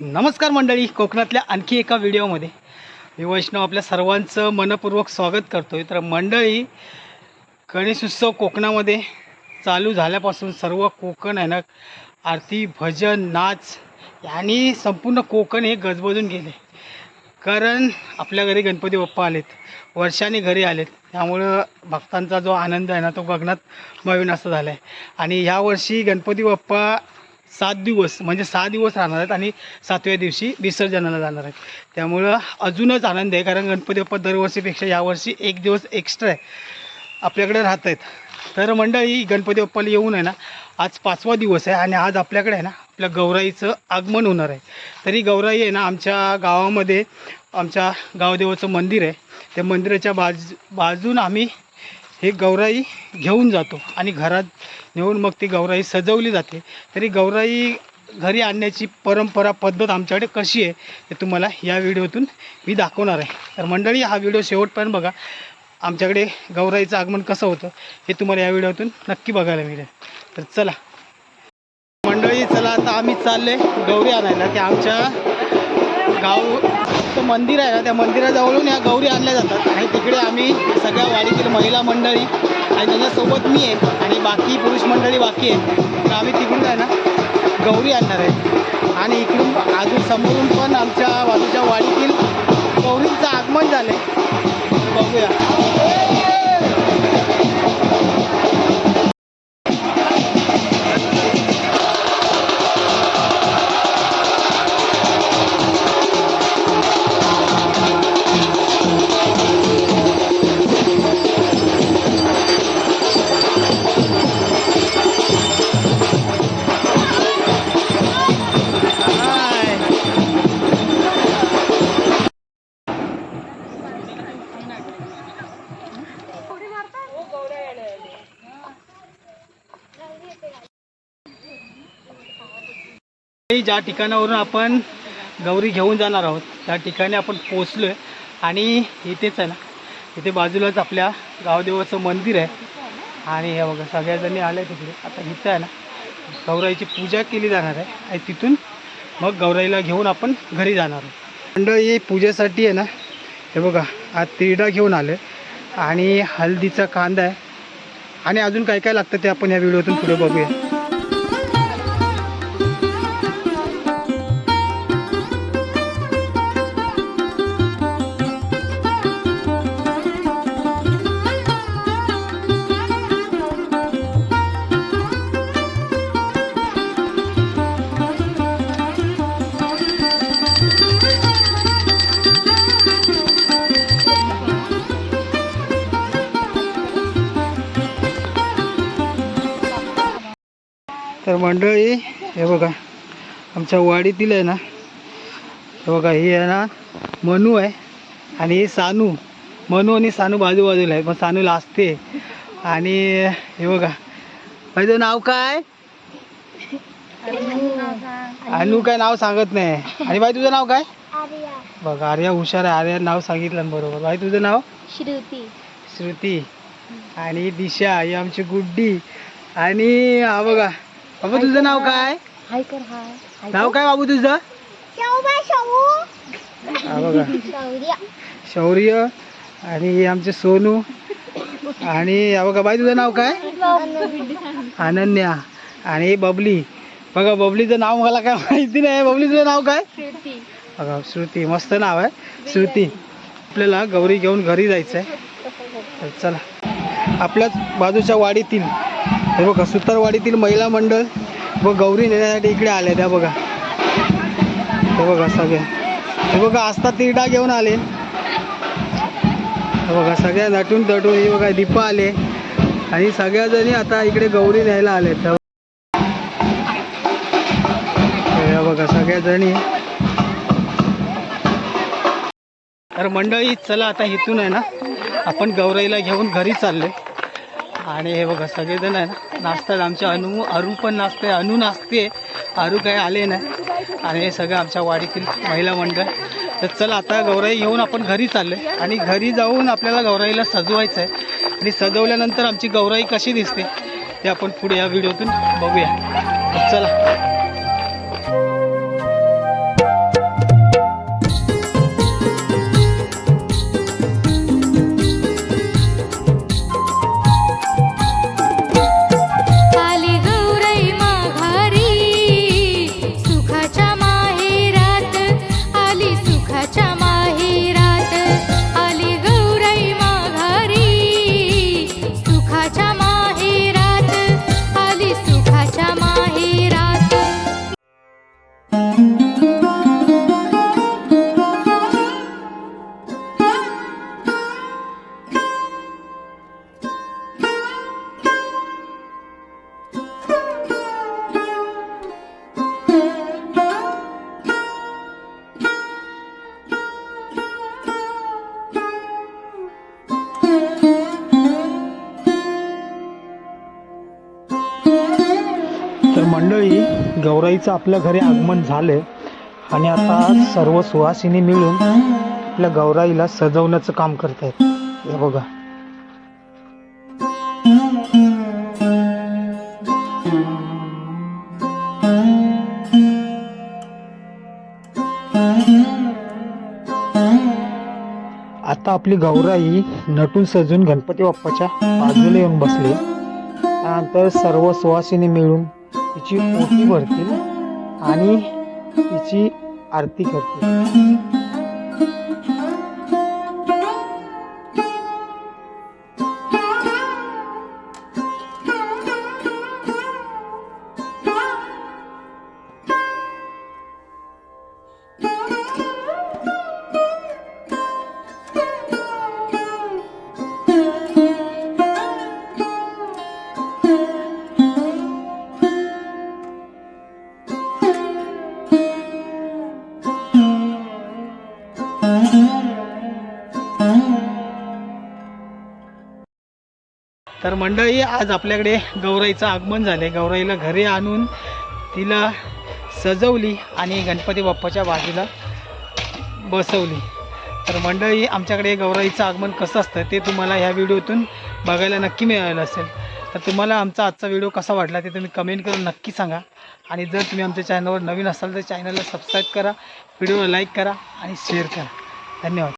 नमस्कार मंडळी कोकणातल्या आणखी एका व्हिडिओमध्ये. मी वैष्णव आपल्या सर्वांचं मनपूर्वक स्वागत करतो आहे तर मंडळी गणेशोत्सव कोकणामध्ये चालू झाल्यापासून सर्व कोकण आहे ना आरती भजन नाच यांनी संपूर्ण कोकण हे गजबजून गेले. कारण आपल्या घरी गणपती बाप्पा आलेत वर्षाने घरी आलेत. त्यामुळं भक्तांचा जो आनंद आहे ना तो गगनात माविन झाला आहे आणि ह्यावर्षी गणपती बाप्पा सात दिवस म्हणजे सहा दिवस राहणार आहेत आणि सातव्या दिवशी विसर्जनाला जाणार आहेत. त्यामुळं अजूनच आनंद आहे कारण गणपती बाप्पा दरवर्षीपेक्षा यावर्षी एक दिवस एक्स्ट्रा आहे. आपल्याकडे राहत आहेत. तर मंडळी गणपती बाप्पाला येऊन आहे ना आज पाचवा दिवस आहे आणि आज आपल्याकडे आहे ना आपल्या गौराईचं आगमन होणार आहे. तरी गौराई आहे ना आमच्या गावामध्ये आमच्या गावदेवाचं मंदिर आहे. त्या मंदिराच्या बाज बाजून आम्ही हे गौराई घेऊन जातो आणि घरात नेऊन मग ती गौराई सजवली जाते. तरी गौराई घरी आणण्याची परंपरा पद्धत आमच्याकडे कशी आहे ते तुम्हाला या व्हिडिओतून मी दाखवणार आहे. तर मंडळी हा व्हिडिओ शेवटपर्यंत बघा. आमच्याकडे गौराईचं आगमन कसं होतं हे तुम्हाला या व्हिडिओतून नक्की बघायला मिळेल. तर चला. मंडळी चला आता आम्ही चालले गौरी आणायला ते आमच्या गाव मंदिर आहे ना त्या मंदिराजवळून या गौरी आणल्या जातात. आणि तिकडे आम्ही सगळ्या वाडीतील महिला मंडळी आणि त्याच्यासोबत मी आहे आणि बाकी पुरुष मंडळी बाकी आहे तर आम्ही तिकडून आहे ना गौरी आणणार आहे. आणि इकडून अजून समोरून पण आमच्या बाजूच्या वाडीतील गौरींचं आगमन झालं आहे बघूया. ज्या ठिकाणावरून आपण गौरी घेऊन जाणार आहोत त्या ठिकाणी आपण पोचलो आहे आणि इथेच आहे ना इथे बाजूलाच आपल्या गावदेवाचं मंदिर आहे. आणि हे बघा सगळ्याजणी आल्या तिकडे आता इथं आहे ना गौराईची पूजा केली जाणार आहे. आणि तिथून मग गौराईला घेऊन आपण घरी जाणार आहोत. मंडळी पूजेसाठी आहे ना हे बघा आज तिरडा घेऊन आले आणि हळदीचा कांदा आहे. आणि अजून काय काय लागतं ते आपण या व्हिडिओतून पुढे बघूया. तर मंडळी हे बघा आमच्या वाडीतील आहे ना हे बघा ही आहे ना मनू आहे आणि ही सानू. मनू आणि सानू बाजूबाजूला आहे मग सानूला असते आणि हे बघा माझं नाव काय? अनु काय नाव सांगत नाही. आणि बाई तुझं नाव काय? बघा आर्या हुशार आहे. आर्या नाव सांगितलं बरोबर. बाई तुझं नाव? श्रुती. श्रुती. आणि दिशा ही आमची गुड्डी. आणि हा बघा बाबा तुझं नाव काय? हाय कर हाय. नाव काय बाबू तुझं? हा बघा. शौर्य. आणि हे आमचे सोनू आणि हा बघा बाई तुझं नाव काय? अनन्या. आणि हे बबली. बघा बबलीचं नाव मला काय माहिती नाही. बबली तुझं नाव काय? श्रुती बघा श्रुती. मस्त नाव आहे. श्रुती. आपल्याला गौरी घेऊन घरी जायचं आहे चला. आपल्याच बाजूच्या वाडीतील हे बघा सुतारवाडीतील महिला मंडळ व गौरी नेण्यासाठी इकडे आले त्या बघा. हे बघा सगळे. हे बघा आस्था तिरडा घेऊन आले. हे बघा सगळ्या नटून तटून हे बघा दीपा आले. आणि सगळ्या जणी आता इकडे गौरी न्यायला आले त्या बघा सगळ्या जणी तर मंडळी चला आता इथून आहे ना आपण गौराईला घेऊन घरी चालले आणि हे बघा सगळेजण आहे ना नाचतात. आमच्या अनु अरू पण नाचते अनु नाचते अरू काही आले नाही. आणि हे सगळं आमच्या वाडीतील महिला मंडळ. तर चला आता गौराई येऊन आपण घरी चालले आणि घरी जाऊन आपल्याला गौराईला सजवायचं आहे आणि सजवल्यानंतर आमची गौराई कशी दिसते ते आपण पुढे या व्हिडिओतून बघूया. चला. मंडळी गौराईचं आपल्या घरी आगमन झालं आणि आता सर्व सुहासिनी मिळून आपल्या गौराईला सजवण्याचं काम करत आहेत हे बघा. आता आपली गौराई नटून सजून गणपती बाप्पाच्या बाजूला येऊन बसली. त्यानंतर सर्व सुवासिनी मिळून तिची ओटी भरतील आणि तिची आरती करतील. तर मंडळी आज आपल्याकडे गौराईचं आगमन झाले गौराईला घरी आणून तिला सजवली आणि गणपती बाप्पाच्या बाजूला बसवली. तर मंडळी आमच्याकडे गौराईचं आगमन कसं असतं ते तुम्हाला ह्या व्हिडिओतून बघायला नक्की मिळालं असेल. तर तुम्हाला आमचा आजचा व्हिडिओ कसा वाटला ते तुम्ही कमेंट करून नक्की सांगा. आणि जर तुम्ही आमच्या चॅनलवर नवीन असाल तर चॅनलला सबस्क्राईब करा व्हिडिओला लाईक करा आणि शेअर करा. धन्यवाद.